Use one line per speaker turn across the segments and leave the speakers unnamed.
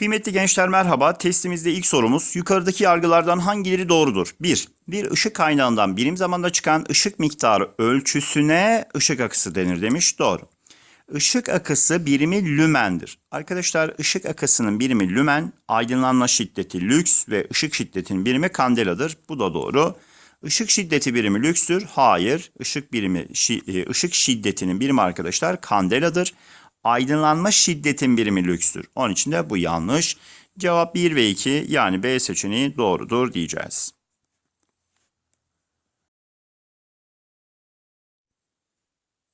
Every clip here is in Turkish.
Kıymetli gençler merhaba. Testimizde ilk sorumuz yukarıdaki yargılardan hangileri doğrudur? 1. Bir ışık kaynağından birim zamanda çıkan ışık miktarı ölçüsüne ışık akısı denir demiş. Doğru. Işık akısı birimi lümendir. Arkadaşlar ışık akısının birimi lümen, aydınlanma şiddeti lüks ve ışık şiddetinin birimi kandeladır. Bu da doğru. Işık şiddeti birimi lükstür. Hayır. Işık birimi e, ışık şiddetinin birimi arkadaşlar kandeladır. Aydınlanma şiddetin birimi lükstür. Onun için de bu yanlış. Cevap 1 ve 2 yani B seçeneği doğrudur diyeceğiz.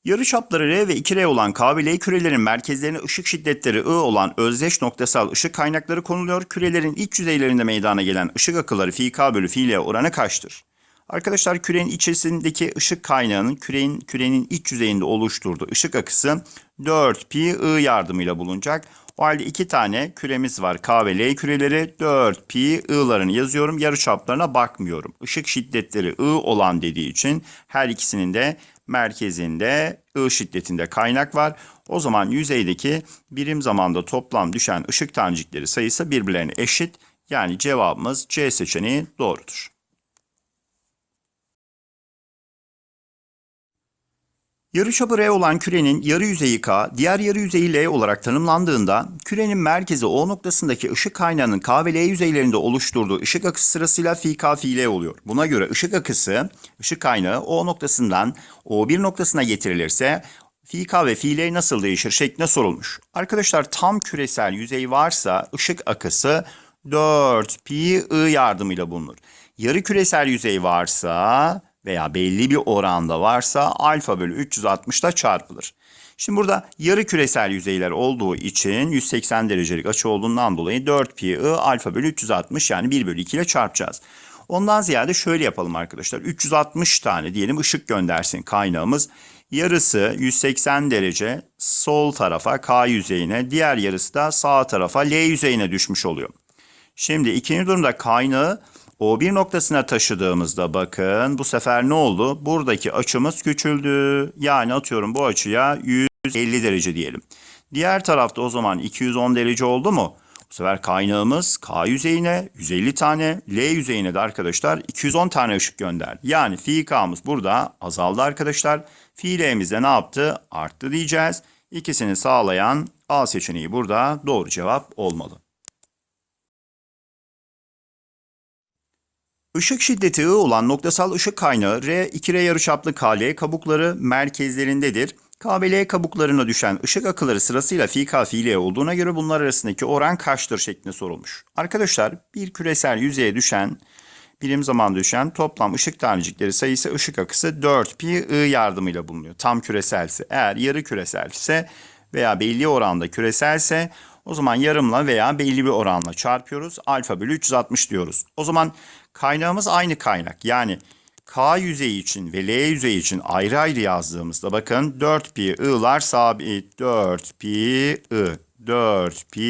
Yarıçapları R ve 2R olan K ve L kürelerin merkezlerine ışık şiddetleri I olan özdeş noktasal ışık kaynakları konuluyor. Kürelerin iç yüzeylerinde meydana gelen ışık akıları fi K bölü fi L oranı kaçtır? Arkadaşlar kürenin içerisindeki ışık kaynağının kürenin, kürenin iç yüzeyinde oluşturduğu ışık akısı 4 pi I yardımıyla bulunacak. O halde iki tane küremiz var. K ve L küreleri 4 pi I'larını yazıyorum. Yarıçaplarına bakmıyorum. Işık şiddetleri I olan dediği için her ikisinin de merkezinde I şiddetinde kaynak var. O zaman yüzeydeki birim zamanda toplam düşen ışık tanecikleri sayısı birbirlerine eşit. Yani cevabımız C seçeneği doğrudur. Yarıçapı R olan kürenin yarı yüzeyi K, diğer yarı yüzeyi L olarak tanımlandığında kürenin merkezi O noktasındaki ışık kaynağının K ve L yüzeylerinde oluşturduğu ışık akısı sırasıyla fi K fi L oluyor. Buna göre ışık akısı, ışık kaynağı O noktasından O1 noktasına getirilirse fi K ve fi L nasıl değişir şeklinde sorulmuş. Arkadaşlar tam küresel yüzey varsa ışık akısı 4 pi I yardımıyla bulunur. Yarı küresel yüzey varsa veya belli bir oranda varsa alfa bölü 360 da çarpılır. Şimdi burada yarı küresel yüzeyler olduğu için 180 derecelik açı olduğundan dolayı 4 pi I alfa bölü 360 yani 1 bölü 2 ile çarpacağız. Ondan ziyade şöyle yapalım arkadaşlar. 360 tane diyelim ışık göndersin kaynağımız. Yarısı 180 derece sol tarafa K yüzeyine, diğer yarısı da sağ tarafa L yüzeyine düşmüş oluyor. Şimdi ikinci durumda kaynağı O1 noktasına taşıdığımızda bakın bu sefer ne oldu? Buradaki açımız küçüldü. Yani atıyorum bu açıya 150 derece diyelim. Diğer tarafta o zaman 210 derece oldu mu? Bu sefer kaynağımız K yüzeyine 150 tane, L yüzeyine de arkadaşlar 210 tane ışık gönderdi. Yani fi K'mız burada azaldı arkadaşlar. Fi L'miz de ne yaptı? Arttı diyeceğiz. İkisini sağlayan A seçeneği burada doğru cevap olmalı. Işık şiddeti I olan noktasal ışık kaynağı R 2R yarıçaplı KL kabukları merkezlerindedir. K ve L kabuklarına düşen ışık akıları sırasıyla fi K fi L olduğuna göre bunlar arasındaki oran kaçtır şeklinde sorulmuş. Arkadaşlar bir küresel yüzeye düşen birim zaman düşen toplam ışık tanecikleri sayısı ışık akısı 4 pi I yardımıyla bulunuyor. Tam küreselse eğer yarı küreselse veya belli oranda küreselse o zaman yarımla veya belli bir oranla çarpıyoruz. Alfa bölü 360 diyoruz. O zaman kaynağımız aynı kaynak. Yani K yüzeyi için ve L yüzeyi için ayrı ayrı yazdığımızda bakın 4 pi I'lar sabit. 4 pi I. 4 pi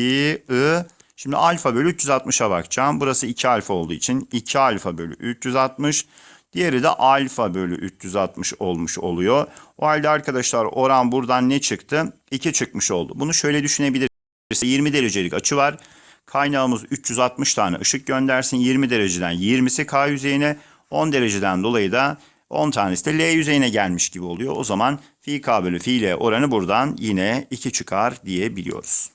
I. Şimdi alfa bölü 360'a bakacağım. Burası 2 alfa olduğu için 2 alfa bölü 360. Diğeri de alfa bölü 360 olmuş oluyor. O halde arkadaşlar oran buradan ne çıktı? 2 çıkmış oldu. Bunu şöyle düşünebiliriz. 20 derecelik açı var. Kaynağımız 360 tane ışık göndersin. 20 dereceden 20'si K yüzeyine, 10 dereceden dolayı da 10 tanesi de L yüzeyine gelmiş gibi oluyor. O zaman fi K bölü fi L oranı buradan yine 2 çıkar diyebiliyoruz.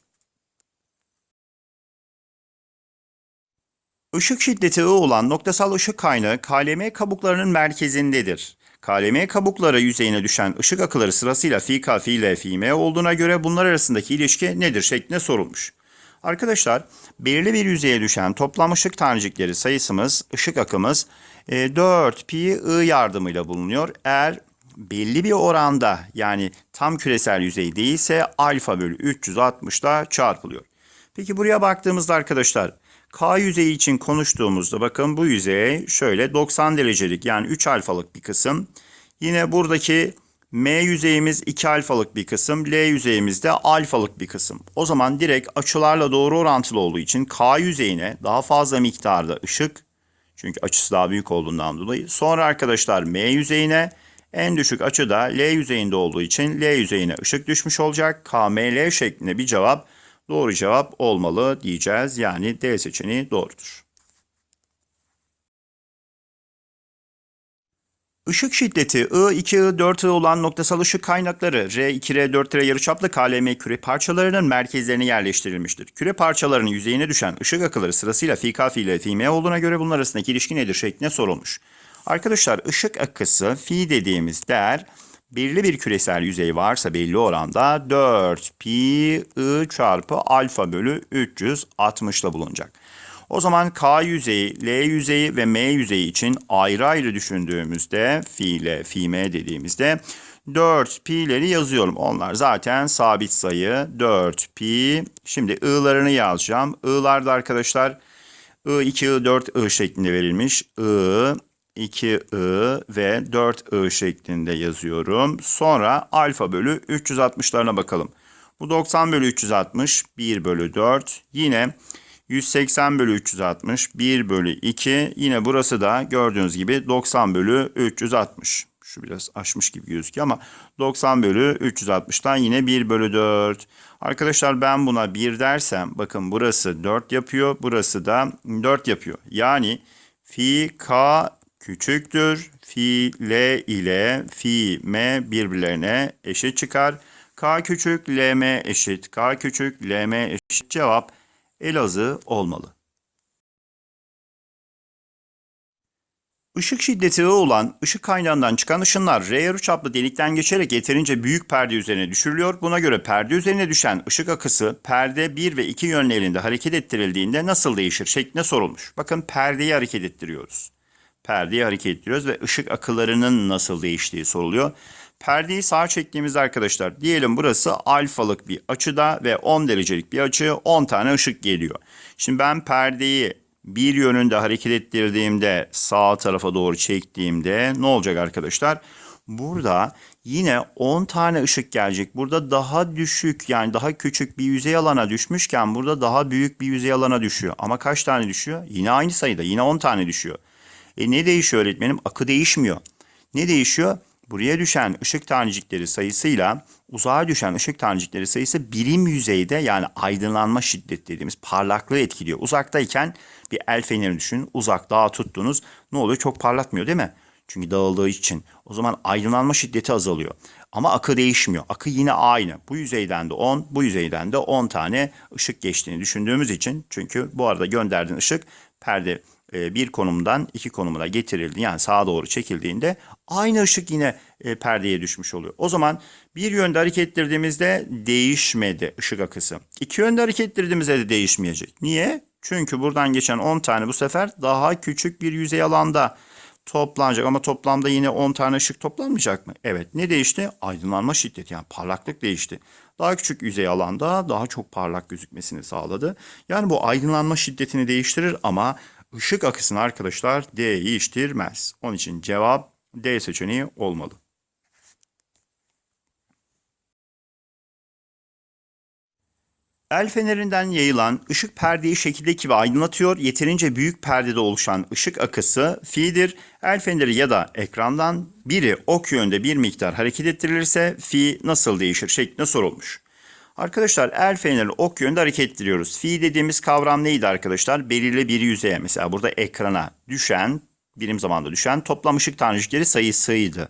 Işık şiddeti I olan noktasal ışık kaynağı KLM kabuklarının merkezindedir. KLM kabukları yüzeyine düşen ışık akıları sırasıyla fi K, fi L, olduğuna göre bunlar arasındaki ilişki nedir şeklinde sorulmuş. Arkadaşlar belirli bir yüzeye düşen toplam ışık tanecikleri sayısımız, ışık akımız e, 4 pi I yardımıyla bulunuyor. Eğer belli bir oranda yani tam küresel yüzey değilse alfa bölü 360'da çarpılıyor. Peki buraya baktığımızda arkadaşlar K yüzeyi için konuştuğumuzda bakın bu yüzey şöyle 90 derecelik yani 3 alfalık bir kısım. Yine buradaki M yüzeyimiz 2 alfalık bir kısım, L yüzeyimiz de alfalık bir kısım. O zaman direkt açılarla doğru orantılı olduğu için K yüzeyine daha fazla miktarda ışık, çünkü açısı daha büyük olduğundan dolayı. Sonra arkadaşlar M yüzeyine en düşük açı da L yüzeyinde olduğu için L yüzeyine ışık düşmüş olacak. KML şeklinde bir cevap Doğru cevap olmalı diyeceğiz. Yani D seçeneği doğrudur. Işık şiddeti I, 2I, 4I olan noktasal ışık kaynakları R2, R4, R yarıçaplı KLM küre parçalarının merkezlerine yerleştirilmiştir. Küre parçalarının yüzeyine düşen ışık akıları sırasıyla fi k fi ile fi m olduğuna göre bunlar arasındaki ilişki nedir şeklinde sorulmuş. Arkadaşlar ışık akısı fi dediğimiz değer belirli bir küresel yüzey varsa belli oranda 4 pi i çarpı alfa bölü 360 ile bulunacak. O zaman K yüzeyi, L yüzeyi ve M yüzeyi için ayrı ayrı düşündüğümüzde fi ile fi m dediğimizde 4 pi'leri yazıyorum. Onlar zaten sabit sayı 4 pi. Şimdi i'larını yazacağım. I'lar da arkadaşlar I2, I4, I şeklinde verilmiş. I, 2I ve 4I şeklinde yazıyorum. Sonra alfa bölü 360'larına bakalım. Bu 90 bölü 360, 1 bölü 4. Yine 180 bölü 360, 1 bölü 2. Yine burası da gördüğünüz gibi 90 bölü 360. Şu biraz aşmış gibi gözüküyor ama 90 bölü 360'tan yine 1 bölü 4. Arkadaşlar ben buna 1 dersem bakın burası 4 yapıyor. Burası da 4 yapıyor. Yani fi k küçüktür. Fi L ile fi M birbirlerine eşit çıkar. K küçük LM eşit. K küçük LM eşit. Cevap Elazığ olmalı. Işık şiddeti olan ışık kaynağından çıkan ışınlar R yarıçaplı delikten geçerek yeterince büyük perde üzerine düşürülüyor. Buna göre perde üzerine düşen ışık akısı perde 1 ve 2 yönlerinde hareket ettirildiğinde nasıl değişir şeklinde sorulmuş. Bakın perdeyi hareket ettiriyoruz. Perdeyi hareket ettiriyoruz ve ışık akılarının nasıl değiştiği soruluyor. Perdeyi sağa çektiğimizde arkadaşlar diyelim burası alfalık bir açıda ve 10 derecelik bir açı 10 tane ışık geliyor. Şimdi ben perdeyi bir yönünde hareket ettirdiğimde sağ tarafa doğru çektiğimde ne olacak arkadaşlar? Burada yine 10 tane ışık gelecek. Burada daha düşük yani daha küçük bir yüzey alana düşmüşken burada daha büyük bir yüzey alana düşüyor. Ama kaç tane düşüyor? Yine aynı sayıda yine 10 tane düşüyor. E ne değişiyor öğretmenim? Akı değişmiyor. Ne değişiyor? Buraya düşen ışık tanecikleri sayısıyla uzağa düşen ışık tanecikleri sayısı birim yüzeyde yani aydınlanma şiddeti dediğimiz parlaklığı etkiliyor. Uzaktayken bir el feneri düşünün. Uzak dağa tuttunuz. Ne oluyor? Çok parlatmıyor değil mi? Çünkü dağıldığı için. O zaman aydınlanma şiddeti azalıyor. Ama akı değişmiyor. Akı yine aynı. Bu yüzeyden de 10, bu yüzeyden de 10 tane ışık geçtiğini düşündüğümüz için. Çünkü bu arada gönderdiğin ışık perde bir konumdan iki konumuna getirildi yani sağa doğru çekildiğinde aynı ışık yine e, perdeye düşmüş oluyor. O zaman bir yönde hareket ettirdiğimizde değişmedi ışık akısı. İki yönde hareket ettirdiğimizde de değişmeyecek. Niye? Çünkü buradan geçen 10 tane bu sefer daha küçük bir yüzey alanda toplanacak ama toplamda yine 10 tane ışık toplanmayacak mı? Evet. Ne değişti? Aydınlanma şiddeti yani parlaklık değişti. Daha küçük yüzey alanda daha çok parlak gözükmesini sağladı. Yani bu aydınlanma şiddetini değiştirir ama ışık akısını arkadaşlar değiştirmez. Onun için cevap D seçeneği olmalı. El fenerinden yayılan ışık perdeyi şekildeki gibi aydınlatıyor. Yeterince büyük perdede oluşan ışık akısı fi'dir. El feneri ya da ekrandan biri ok yönde bir miktar hareket ettirilirse fi nasıl değişir şeklinde sorulmuş. Arkadaşlar el feneri ok yönde hareket ettiriyoruz. Fi dediğimiz kavram neydi arkadaşlar? Belirli bir yüzeye mesela burada ekrana düşen, birim zamanda düşen toplam ışık tanecikleri sayısıydı.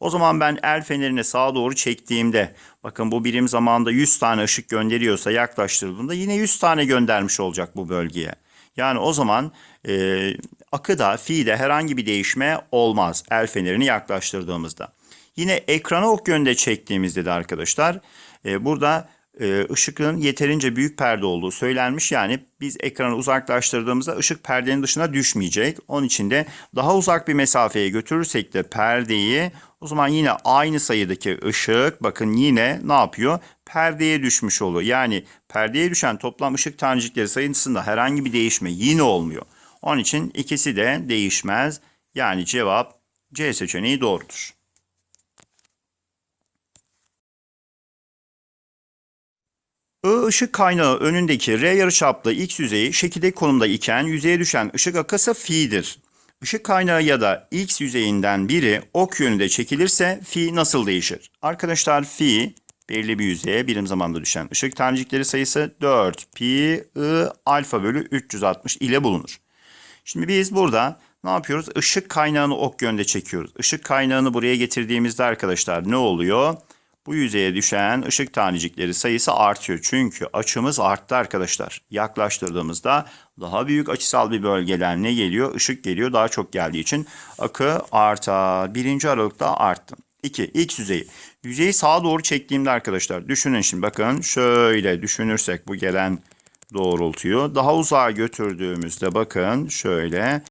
O zaman ben el fenerini sağa doğru çektiğimde bakın bu birim zamanda 100 tane ışık gönderiyorsa yaklaştırdığımda yine 100 tane göndermiş olacak bu bölgeye. Yani o zaman e, akıda, fi'de herhangi bir değişme olmaz el fenerini yaklaştırdığımızda. Yine ekrana ok yönde çektiğimizde de arkadaşlar e, burada e, ışıkın yeterince büyük perde olduğu söylenmiş. Yani biz ekranı uzaklaştırdığımızda ışık perdenin dışına düşmeyecek. Onun için de daha uzak bir mesafeye götürürsek de perdeyi o zaman yine aynı sayıdaki ışık bakın yine ne yapıyor? Perdeye düşmüş oluyor. Yani perdeye düşen toplam ışık tanecikleri sayısında herhangi bir değişme yine olmuyor. Onun için ikisi de değişmez. Yani cevap C seçeneği doğrudur. I ışık kaynağı önündeki R yarıçaplı X yüzeyi şekildeki konumda iken yüzeye düşen ışık akısı fi'dir. Işık kaynağı ya da X yüzeyinden biri ok yönünde çekilirse fi nasıl değişir? Arkadaşlar fi belli bir yüzeye birim zamanda düşen ışık tanecikleri sayısı 4 pi i alfa bölü 360 ile bulunur. Şimdi biz burada ne yapıyoruz? Işık kaynağını ok yönde çekiyoruz. Işık kaynağını buraya getirdiğimizde arkadaşlar ne oluyor? Bu yüzeye düşen ışık tanecikleri sayısı artıyor. Çünkü açımız arttı arkadaşlar. Yaklaştırdığımızda daha büyük açısal bir bölgeden ne geliyor? Işık geliyor. Daha çok geldiği için akı artar. Birinci aralıkta arttı. 2. X yüzeyi. Yüzeyi sağa doğru çektiğimde arkadaşlar düşünün şimdi bakın şöyle düşünürsek bu gelen doğrultuyu daha uzağa götürdüğümüzde bakın şöyle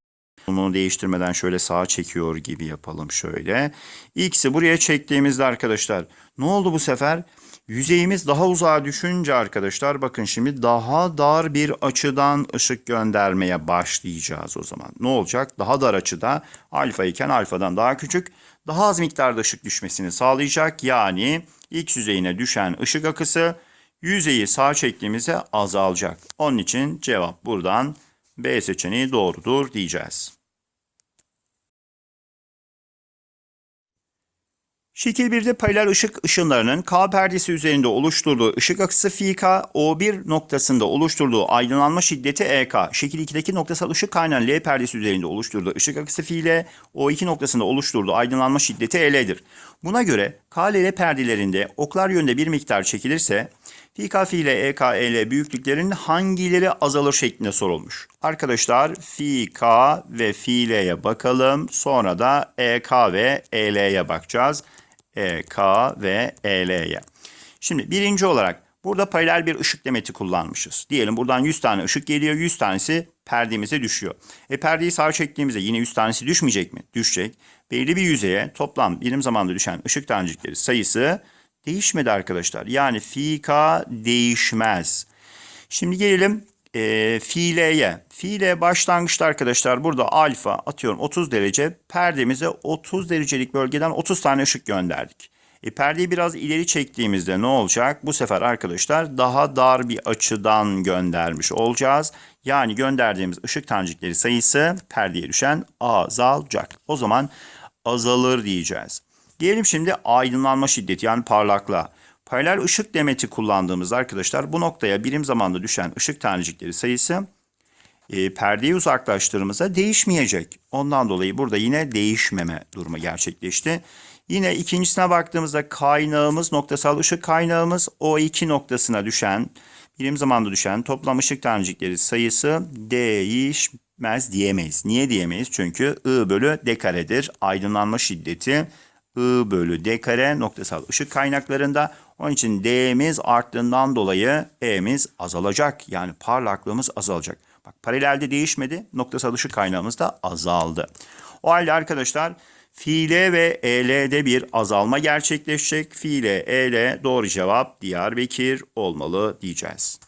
bunu değiştirmeden şöyle sağa çekiyor gibi yapalım şöyle. X'i buraya çektiğimizde arkadaşlar ne oldu bu sefer? Yüzeyimiz daha uzağa düşünce arkadaşlar bakın şimdi daha dar bir açıdan ışık göndermeye başlayacağız o zaman. Ne olacak? Daha dar açıda alfa iken alfadan daha küçük daha az miktarda ışık düşmesini sağlayacak. Yani X yüzeyine düşen ışık akısı yüzeyi sağa çektiğimizde azalacak. Onun için cevap buradan B seçeneği doğrudur diyeceğiz. Şekil 1'de paralel ışık ışınlarının K perdesi üzerinde oluşturduğu ışık akısı K, O1 noktasında oluşturduğu aydınlanma şiddeti EK. Şekil 2'deki noktasal ışık kaynağının L perdesi üzerinde oluşturduğu ışık akısı φ L, O2 noktasında oluşturduğu aydınlanma şiddeti EL'dir. Buna göre K, L perdelerinde oklar yönde bir miktar çekilirse Fi K, ile EK, EL büyüklüklerinin hangileri azalır şeklinde sorulmuş. Arkadaşlar K ve Fi L'ye bakalım. Sonra da EK ve EL'ye bakacağız. EK ve EL'ye. Şimdi birinci olarak burada paralel bir ışık demeti kullanmışız. Diyelim buradan 100 tane ışık geliyor. 100 tanesi perdemize düşüyor. E perdeyi sağa çektiğimizde yine 100 tanesi düşmeyecek mi? Düşecek. Belli bir yüzeye toplam birim zamanda düşen ışık tanecikleri sayısı değişmedi arkadaşlar. Yani fi k değişmez. Şimdi gelelim e, fiileye. Fiile başlangıçta arkadaşlar burada alfa atıyorum 30 derece. Perdemize 30 derecelik bölgeden 30 tane ışık gönderdik. E, perdeyi biraz ileri çektiğimizde ne olacak? Bu sefer arkadaşlar daha dar bir açıdan göndermiş olacağız. Yani gönderdiğimiz ışık tanecikleri sayısı perdeye düşen azalacak. O zaman azalır diyeceğiz. Diyelim şimdi aydınlanma şiddeti yani parlaklığa. Paralel ışık demeti kullandığımız arkadaşlar bu noktaya birim zamanda düşen ışık tanecikleri sayısı e, perdeyi uzaklaştırdığımızda değişmeyecek. Ondan dolayı burada yine değişmeme durumu gerçekleşti. Yine ikincisine baktığımızda kaynağımız noktasal ışık kaynağımız O2 noktasına düşen birim zamanda düşen toplam ışık tanecikleri sayısı değişmez diyemeyiz. Niye diyemeyiz? Çünkü I bölü D karedir. Aydınlanma şiddeti I bölü D kare noktasal ışık kaynaklarında. Onun için D'miz arttığından dolayı E'miz azalacak. Yani parlaklığımız azalacak. Bak paralelde değişmedi. Noktasal ışık kaynağımız da azaldı. O halde arkadaşlar fiile ve EL'de bir azalma gerçekleşecek. Fiile, EL doğru cevap Diyarbakır olmalı diyeceğiz.